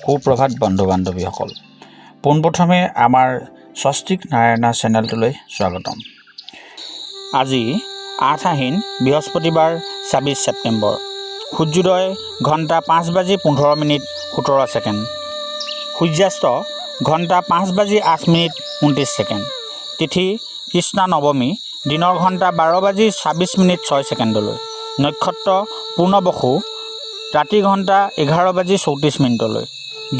সুপ্ৰভাত বন্ধু বান্ধৱীসকল পোনপ্ৰথমে আমাৰ স্বস্তিক নাৰায়ণা চেনেলটোলৈ স্বাগতম। আজি আঠ আহিন বৃহস্পতিবাৰ ছাব্বিছ ছেপ্টেম্বৰ। সূৰ্যোদয় ঘণ্টা পাঁচ বাজি পোন্ধৰ মিনিট সোতৰ ছেকেণ্ড। সূৰ্যাস্ত ঘণ্টা পাঁচ বাজি আঠ মিনিট ঊনত্ৰিছ ছেকেণ্ড। তিথি কৃষ্ণা নৱমী দিনৰ ঘণ্টা বাৰ বাজি ছাব্বিছ মিনিট ছয় ছেকেণ্ডলৈ। নক্ষত্ৰ পূৰ্ণবসু ৰাতি ঘণ্টা এঘাৰ বাজি চৌত্ৰিছ মিনিটলৈ।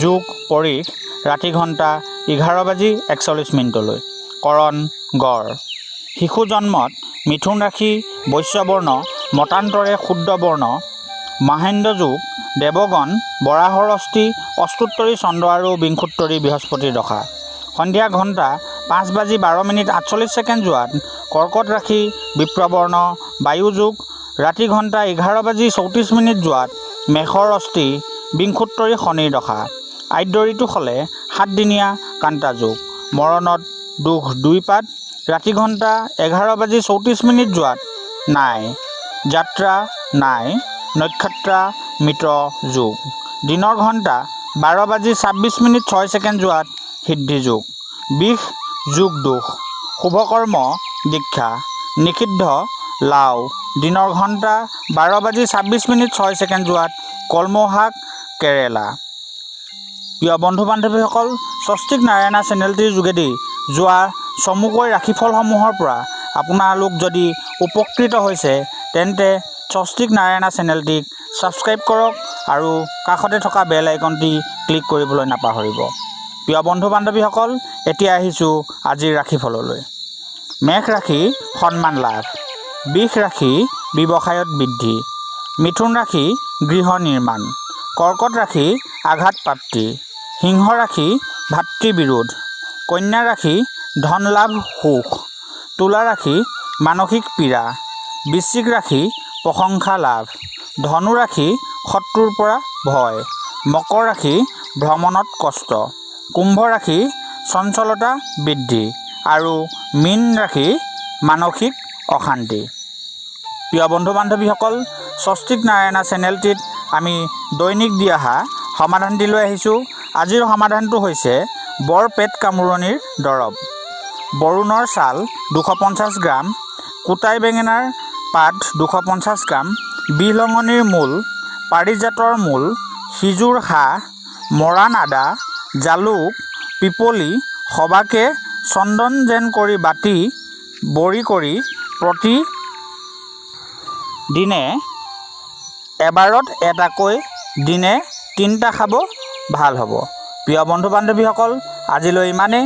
যোগ পৰিশ ৰাতি ঘণ্টা এঘাৰ বাজি একচল্লিছ মিনিটলৈ। কৰণ গড়। শিশু জন্মত মিথুন ৰাশি বৈশ্যবৰ্ণ মতান্তৰে শুদ্ধ বৰ্ণ মাহেন্দ্ৰ যুগ দেৱগণ বৰাহৰ অস্থি অষ্টোত্তৰী চন্দ্ৰ আৰু বিংশোত্তৰী বৃহস্পতিৰ দশা। সন্ধিয়া ঘণ্টা পাঁচ বাজি বাৰ মিনিট আঠচল্লিছ ছেকেণ্ড যোৱাত কৰ্কট ৰাশি বিপ্ৰবৰ্ণ বায়ু যুগ ৰাতি ঘণ্টা এঘাৰ বাজি চৌত্ৰিছ মিনিট যোৱাত মেষৰ অস্থি বিংশোত্তৰী শনিৰ দশা। আদ্য ঋতু হ'লে সাতদিনীয়া কান্তা যুগ। মৰণত দুখ দুই পাত, ৰাতি ঘণ্টা এঘাৰ বাজি চৌত্ৰিছ মিনিট যোৱাত নাই। যাত্ৰা নাই, নক্ষত্ৰা মৃত যোগ। দিনৰ ঘণ্টা বাৰ বাজি ছাব্বিছ মিনিট ছয় ছেকেণ্ড যোৱাত সিদ্ধি যোগ। বিষ, যোগ দোষ। শুভকৰ্ম, দীক্ষা। নিষিদ্ধ, লাও। দিনৰ ঘণ্টা বাৰ বাজি ছাব্বিছ মিনিট ছয় ছেকেণ্ড যোৱাত কলমৌশাক কেৰেলা। প্ৰিয় বন্ধু বান্ধৱীসকল, স্বস্তিক নাৰায়ণা চেনেলটিৰ যোগেদি যোৱা চমুকৈ ৰাশিফলসমূহৰ পৰা আপোনালোক যদি উপকৃত হৈছে, তেন্তে স্বস্তিক নাৰায়ণা চেনেলটিক ছাবস্ক্ৰাইব কৰক আৰু কাষতে থকা বেল আইকনটি ক্লিক কৰিবলৈ নাপাহৰিব। প্ৰিয় বন্ধু বান্ধৱীসকল, এতিয়া আহিছোঁ আজিৰ ৰাশিফললৈ মেষ ৰাশি, সন্মান লাভ। বিষ ৰাশি, ব্যৱসায়ত বৃদ্ধি। মিথুন ৰাশি, গৃহ নিৰ্মাণ। কৰ্কট ৰাশি আঘাতপ্ৰাপ্তি সিংহ ৰাশি ভাতৃবিৰোধ কন্যা ৰাশি ধন লাভ সুখ তুলা ৰাশি মানসিক পীড়া বৃশ্চিক ৰাশি প্ৰশংসা লাভ ধনু ৰাশি শত্ৰুৰ পৰা ভয় মকৰ ৰাশি ভ্ৰমণত কষ্ট কুম্ভ ৰাশি চঞ্চলতা বৃদ্ধি আৰু মীন ৰাশি মানসিক অশান্তি। প্ৰিয় বন্ধু বান্ধৱীসকল স্বস্তিক নাৰায়ণা চেনেলটিত আমি দৈনিক দি অহা সমাধানটি লৈ আহিছোঁ। আজিৰ সমাধানটো হৈছে বৰ পেট কামোৰণিৰ দৰৱ। বৰুণৰ ছাল দুশ পঞ্চাছ গ্ৰাম, কোটাই বেঙেনাৰ পাত দুশ পঞ্চাছ গ্ৰাম বিহলঙনিৰ মূল, পাৰিজাতৰ মূল, সিজুৰ হাঁহ মৰাণ আদা জালুক, পিপলি, সবাকে চন্দন যেন কৰি বাটি বড়ি কৰি প্ৰতি দিনে এবাৰত এটাকৈ দিনে তিনিটা খাব ভালো হ'ব। প্ৰিয় বন্ধু বান্ধৱীসকল আজিলৈ ইমানেই।